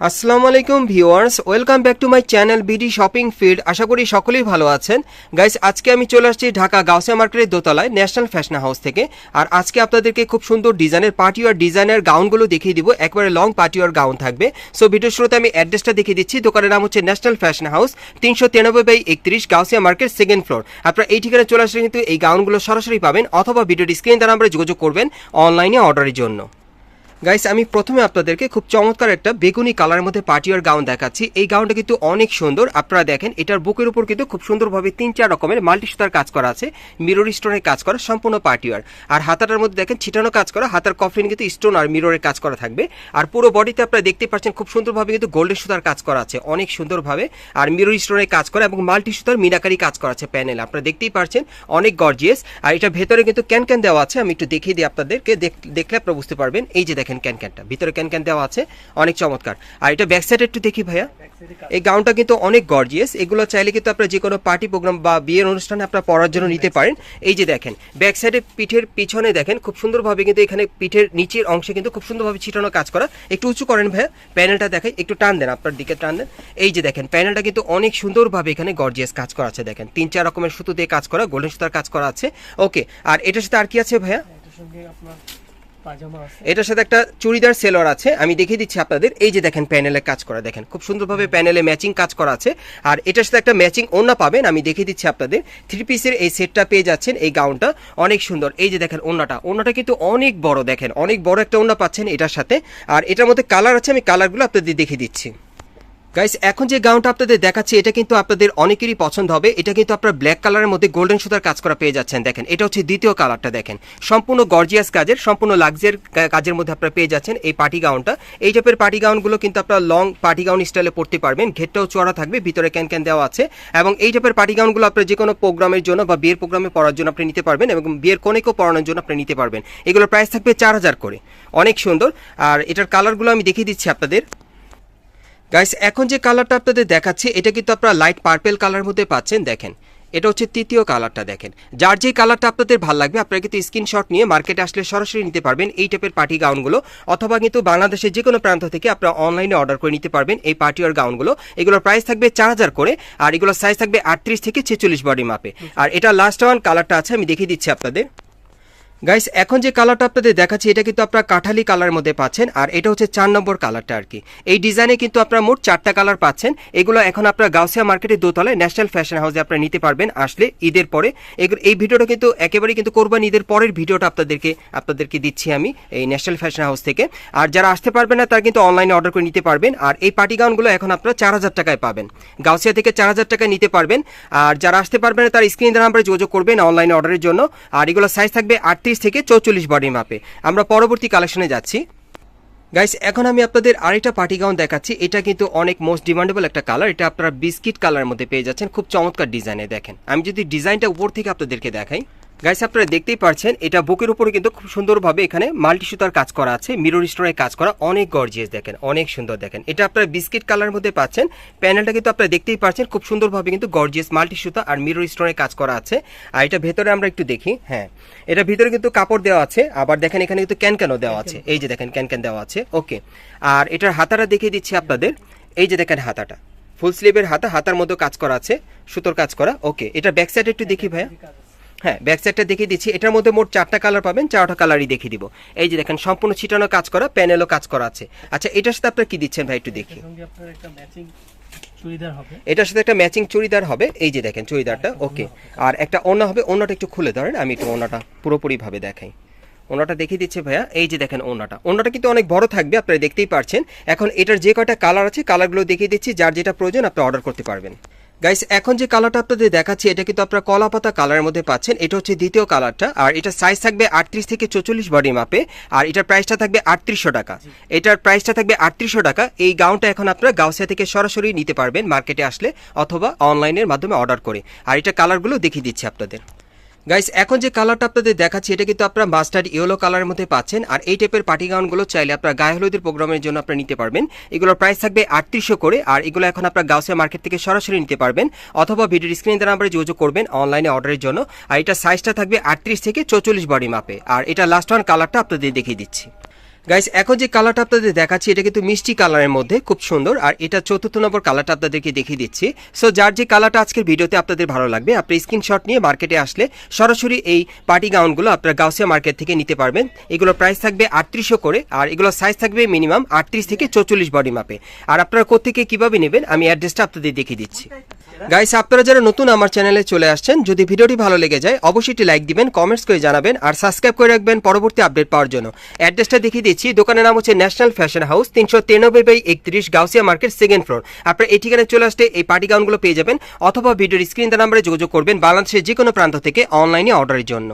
আসসালামু আলাইকুম viewers, welcome back to my channel BD shopping feed আশা করি সকলেই ভালো আছেন। গাইস, আজকে আমি চলে আসছি ঢাকা গাউসিয়া মার্কেটের দোতলায় ন্যাশনাল ফ্যাশন হাউস থেকে। আর আজকে আপনাদেরকে খুব সুন্দর ডিজাইনের পার্টিওয়ার ডিজাইনের গাউনগুলো দেখিয়ে দিব। একবারে লং পার্টিওয়ার গাউন থাকবে। সো ভিডিও শুরুতে আমি অ্যাড্রেসটা দেখিয়ে দিচ্ছি। দোকানের নাম হচ্ছে ন্যাশনাল ফ্যাশন হাউস, তিনশো তিরানব্বই বাই একত্রিশ গাউসিয়া মার্কেট সেকেন্ড ফ্লোর। আপনারা এই ঠিকানায় চলে আসলে কিন্তু এই গাউনগুলো সরাসরি পাবেন অথবা ভিডিওটি স্ক্রিন দ্বারা আমরা যোগাযোগ করবেন অনলাইনে অর্ডারের জন্য। গাইস আমি প্রথমে আপনাদেরকে খুব চমৎকার একটা বেগুনি কালারের মধ্যে পার্টিয়ার গাউন দেখাচ্ছি। এই গাউনটা কিন্তু অনেক সুন্দর। আপনারা দেখেন, এটার বুকের উপর কিন্তু খুব সুন্দরভাবে তিন চার রকমের মাল্টি সুতার কাজ করা আছে। মিরর স্টোনের কাজ করা সম্পূর্ণ পার্টিয়ার আর হাতাটার মধ্যে দেখেন, ছিটানো কাজ করা, হাতার কফলিন কিন্তু স্টোন আর মিররের কাজ করা থাকবে। আর পুরো বডিতে আপনারা দেখতে পাচ্ছেন, খুব সুন্দরভাবে কিন্তু গোল্ডেন সুতার কাজ করা আছে, অনেক সুন্দরভাবে। আর মিরর স্টোনের কাজ করা এবং মাল্টি সুতার মিনাকারি কাজ করা আছে প্যানেল আপনারা দেখতেই পাচ্ছেন অনেক গর্জিয়াস আর এটা ভেতরে কিন্তু ক্যান ক্যান দেওয়া আছে, আমি একটু দেখিয়ে দিই আপনাদেরকে। দেখ- দেখলে আপনারা বুঝতে পারবেন। এই যে দেখেন ক্যান ক্যানটা। ভিতরে ক্যান ক্যান দেওয়া আছে, অনেক চমৎকার। আর এটা ব্যাক সাইড একটু দেখি ভাইয়া। এই গাউনটা কিন্তু অনেক গর্জিয়াস এগুলো চাইলে কিন্তু আপনারা যে কোনো পার্টি প্রোগ্রাম বা বিয়ের অনুষ্ঠানে আপনারা পরার জন্য নিতে পারেন। এই যে দেখেন ব্যাক সাইডে পিঠের পিছনে দেখেন, খুব সুন্দরভাবে কিন্তু এখানে পিঠের নিচের অংশে কিন্তু খুব সুন্দরভাবে ছিটানো কাজ করা। একটু উঁচু করেন ভাইয়া প্যানেলটা দেখাই, একটু টান দেন, আপনার দিকে টান দেন। এই যে দেখেন প্যানেলটা কিন্তু অনেক সুন্দরভাবে এখানে গর্জিয়াস কাজ করা আছে, দেখেন। তিন চার রকমের সুতো দিয়ে কাজ করা গোল্ডেন সুতার কাজ করা আছে। ওকে আর এটার সাথে আর কি আছে ভাইয়া? সঙ্গে আপনার এটার সাথে একটা চুড়িদার সেলার আছে। আমি দেখিয়ে দিচ্ছি আপনাদের। এই যে দেখেন, প্যানেলে কাজ করা, দেখেন। খুব সুন্দরভাবে প্যানেলে ম্যাচিং কাজ করা আছে। আর এটার সাথে একটা ম্যাচিং ওড়না পাবেন। আমি দেখিয়ে দিচ্ছি আপনাদের। থ্রি পিসের এই সেটটা পেয়ে যাচ্ছেন, এই গাউনটা। অনেক সুন্দর। এই যে দেখেন ওড়নাটা। ওড়নাটা কিন্তু অনেক বড়, দেখেন। অনেক বড় একটা ওড়না পাচ্ছেন এটার সাথে। আর এটার মধ্যে কালার আছে। আমি কালারগুলো আপনাদের দেখিয়ে দিচ্ছি। গাইস এখন যে গাউনটা আপনাদের দেখাচ্ছি, এটা কিন্তু আপনাদের অনেকেরই পছন্দ হবে। এটা কিন্তু আপনার ব্ল্যাক কালারের মধ্যে গোল্ডেন সুতার কাজ করা পেয়ে যাচ্ছেন, দেখেন। এটা হচ্ছে দ্বিতীয় কালারটা দেখেন। সম্পূর্ণ গর্জিয়াস কাজের, সম্পূর্ণ লাক্সের কাজের মধ্যে আপনারা পেয়ে যাচ্ছেন এই পার্টি গাউনটা এই টাইপের পার্টি গাউনগুলো কিন্তু আপনারা লং পার্টি গাউন স্টাইলে পড়তে পারবেন। ঘেরটাও চড়া থাকবে, ভিতরে ক্যান ক্যান দেওয়া আছে। এবং এই টাইপের পার্টি গাউনগুলো আপনার যে কোনো প্রোগ্রামের জন্য বা বিয়ের প্রোগ্রামে পড়ার জন্য আপনি নিতে পারবেন এবং বিয়ের কোনেকেও পড়ানোর জন্য আপনি নিতে পারবেন। এগুলোর প্রাইস থাকবে চার হাজার করে। অনেক সুন্দর। আর এটার কালারগুলো আমি দেখিয়ে দিচ্ছি আপনাদের। গাইস এখন যে কালারটা আপনাদের দেখাচ্ছি, এটা কিন্তু আপনারা লাইট পার্পেল কালার মধ্যে পাচ্ছেন, দেখেন। এটা হচ্ছে তৃতীয় কালারটা দেখেন। যার যে কালারটা আপনাদের ভালো লাগবে, আপনারা কিন্তু স্ক্রিনশট নিয়ে মার্কেটে আসলে সরাসরি নিতে পারবেন এই টাইপের পার্টি গাউনগুলো অথবা কিন্তু বাংলাদেশের যে কোনো প্রান্ত থেকে আপনারা অনলাইনে অর্ডার করে নিতে পারবেন এই পার্টি আর গাউনগুলো এগুলোর প্রাইস থাকবে চার হাজার করে, আর এগুলোর সাইজ থাকবে আটত্রিশ থেকে ছেচল্লিশ বডি মাপে আর এটা লাস্ট ওয়ান কালারটা আছে, আমি দেখিয়ে দিচ্ছি আপনাদের। গাইস এখন যে কালারটা আপনাদের দেখাচ্ছি, এটা কিন্তু আপনারা কাঠালি কালার মধ্যে পাচ্ছেন, আর এটা হচ্ছে চার নম্বর কালারটা আর কি। এই ডিজাইনে কিন্তু আপনারা মোট চারটা কালার পাচ্ছেন। এগুলো এখন আপনারা গাউসিয়া মার্কেটের দোতলায় ন্যাশনাল ফ্যাশন হাউসে আপনারা নিতে পারবেন আসলে ঈদের পরে। এই ভিডিওটা কিন্তু একেবারেই কিন্তু কোরবান ঈদের পরের ভিডিওটা আপনাদেরকে আপনাদেরকে দিচ্ছি আমি এই ন্যাশনাল ফ্যাশন হাউস থেকে। আর যারা আসতে পারবেন না, তারা কিন্তু অনলাইনে অর্ডার করে নিতে পারবেন। আর এই পার্টি গাউনগুলো এখন আপনারা চার হাজার টাকায় পাবেন। গাউসিয়া থেকে চার হাজার টাকায় নিতে পারবেন। আর যারা আসতে পারবেন না, তারা স্ক্রিন নাম্বারে যোগাযোগ করবেন অনলাইনে অর্ডারের জন্য। আর এগুলো সাইজ থাকবে আটত্রিশ থেকে চৌচল্লিশ বডি মাপে আমরা পরবর্তী কালেকশনে যাচ্ছি। গাইস এখন আমি আপনাদের আরেকটা পার্টি গাউন দেখাচ্ছি। এটা কিন্তু অনেক মোস্ট ডিমান্ডেবল একটা কালার এটা আপনারা বিস্কিট কালারের মধ্যে পেয়ে যাচ্ছেন। খুব চমৎকার ডিজাইনে দেখেন। আমি যদি ডিজাইনটা উপর থেকে আপনাদেরকে দেখাই। গাইস আপনারা দেখতেই পারছেন, এটা বুকের উপরে কিন্তু খুব সুন্দরভাবে এখানে মাল্টি সুতার কাজ করা আছে মিরর স্টোনের কাজ করা, অনেক গর্জিয়াস দেখেন, অনেক সুন্দর দেখেন। এটা আপনারা বিস্কিট কালার মধ্যে পাচ্ছেন প্যানেলটা কিন্তু আপনারা দেখতেই পাচ্ছেন খুব সুন্দরভাবে কিন্তু গর্জিয়াস মাল্টি সুতা আর মিরর স্টোনের কাজ করা আছে। আর এটা ভেতরে আমরা একটু দেখি হ্যাঁ এটা ভিতরে কিন্তু কাপড় দেওয়া আছে, আবার দেখেন এখানে কিন্তু ক্যান ক্যানও দেওয়া আছে, এই যে দেখেন ক্যান ক্যান দেওয়া আছে ওকে আর এটার হাতাটা দেখিয়ে দিচ্ছি আপনাদের, এই যে দেখেন হাতাটা ফুল স্লিভের হাতা, হাতার মতো কাজ করা আছে, সুতোর কাজ করা ওকে এটা ব্যাক সাইড একটু দেখি ভাইয়া। হ্যাঁ ব্যাক সাইডটা দেখিয়ে দিচ্ছি। এটার মধ্যে মোট চারটা কালার পাবেন চারটা কালারই দেখিয়ে দিব। এই যে দেখেন সম্পূর্ণ ছিটানো কাজ করা প্যানেলও কাজ করা আছে। আচ্ছা এটার সাথে আপনার কি দিচ্ছেন ভাই একটু দেখি। এটার সাথে একটা ম্যাচিং চুড়িদার হবে। এই যে দেখেন চুড়িদারটা ওকে আর একটা ওনা হবে ওনাটা একটু খুলে ধরেন আমি একটু ওনাটা পুরোপুরি ভাবে দেখাই। ওনাটা দেখিয়ে দিচ্ছে ভাইয়া এই যে দেখেন ওনাটা ওনাটা কিন্তু অনেক বড় থাকবে আপনারা দেখতেই পারছেন। এখন এটার যে কয়টা কালার আছে কালারগুলো দেখিয়ে দিচ্ছি যার যেটা প্রয়োজন আপনি অর্ডার করতে পারবেন। গাইস এখন যে কালারটা আপনাদের দেখাচ্ছি এটা কিন্তু আপনারা কলা পাতা কালারের মধ্যে পাচ্ছেন। এটা হচ্ছে দ্বিতীয় কালারটা আর এটা সাইজ থাকবে আটত্রিশ থেকে চৌচল্লিশ বডি মাপে আর এটার প্রাইসটা থাকবে আটত্রিশশো টাকা। এটার প্রাইসটা থাকবে আটত্রিশশো টাকা। এই গাউনটা এখন আপনারা গাউসিয়া থেকে সরাসরি নিতে পারবেন মার্কেটে আসলে অথবা অনলাইনের মাধ্যমে অর্ডার করে। আর এটা কালারগুলো দেখিয়ে দিচ্ছি আপনাদের। গাইস এখন যে কালারটা আপনাদের দেখাচ্ছি, এটা কিন্তু আপনারা মাস্টার্ড ইয়েলো কালারের মধ্যে পাচ্ছেন। আর এই টাইপের পার্টি গাউনগুলো চাইলে আপনারা গায়ে হলুদের প্রোগ্রামের জন্য আপনারা নিতে পারবেন। এগুলোর প্রাইস থাকবে আটত্রিশশো করে, আর এগুলো এখন আপনার গাউসিয়া মার্কেট থেকে সরাসরি নিতে পারবেন। অথবা ভিডিওর স্ক্রিনে দ্বারা আমরা যোগাযোগ করবেন অনলাইনে অর্ডারের জন্য। আর এটা সাইজটা থাকবে আটত্রিশ থেকে চৌচল্লিশ বডি মাপে আর এটা লাস্ট ওয়ান কালারটা আপনাদের দেখিয়ে দিচ্ছি। গাইস এখন যে কালারটা আপনাদের দেখাচ্ছি এটা কিন্তু মিষ্টি কালারের মধ্যে, খুব সুন্দর। আর এটা চতুর্থ নম্বর কালারটা আপনাদেরকে দেখিয়ে দিচ্ছি। সো যার যে কালারটা আজকের ভিডিওতে আপনাদের ভালো লাগবে, আপনি স্ক্রিনশট নিয়ে মার্কেটে আসলে সরাসরি এই পার্টি গাউনগুলো আপনারা গাউসিয়া মার্কেট থেকে নিতে পারবেন। এগুলো প্রাইস থাকবে আটত্রিশশো করে, আর এগুলো সাইজ থাকবে মিনিমাম আটত্রিশ থেকে চৌচল্লিশ বডি মাপে আর আপনারা কোথেকে কীভাবে নেবেন, আমি অ্যাড্রেসটা আপনাদের দেখিয়ে দিচ্ছি। গাইস আপনারা যারা নতুন আমার চ্যানেলে চলে আসছেন, যদি ভিডিওটি ভালো লেগে যায়, অবশ্যই লাইক দিবেন কমেন্টস করে জানাবেন, আর সাবস্ক্রাইব করে রাখবেন পরবর্তী আপডেট পাওয়ার জন্য। অ্যাড্রেসটা দেখিয়ে দিচ্ছি, দোকানের নাম হচ্ছে ন্যাশনাল ফ্যাশন হাউস তিনশো তিরানব্বই বাই একত্রিশ গাউসিয়া মার্কেট সেকেন্ড ফ্লোর আপনারা এই ঠিকানায় চলে আসতে এই পার্টি গাউনগুলো পেয়ে যাবেন, অথবা ভিডিওর স্ক্রিন নাম্বারে যোগাযোগ করবেন বাংলাদেশের যে কোনো প্রান্ত থেকে অনলাইনে অর্ডারের জন্য।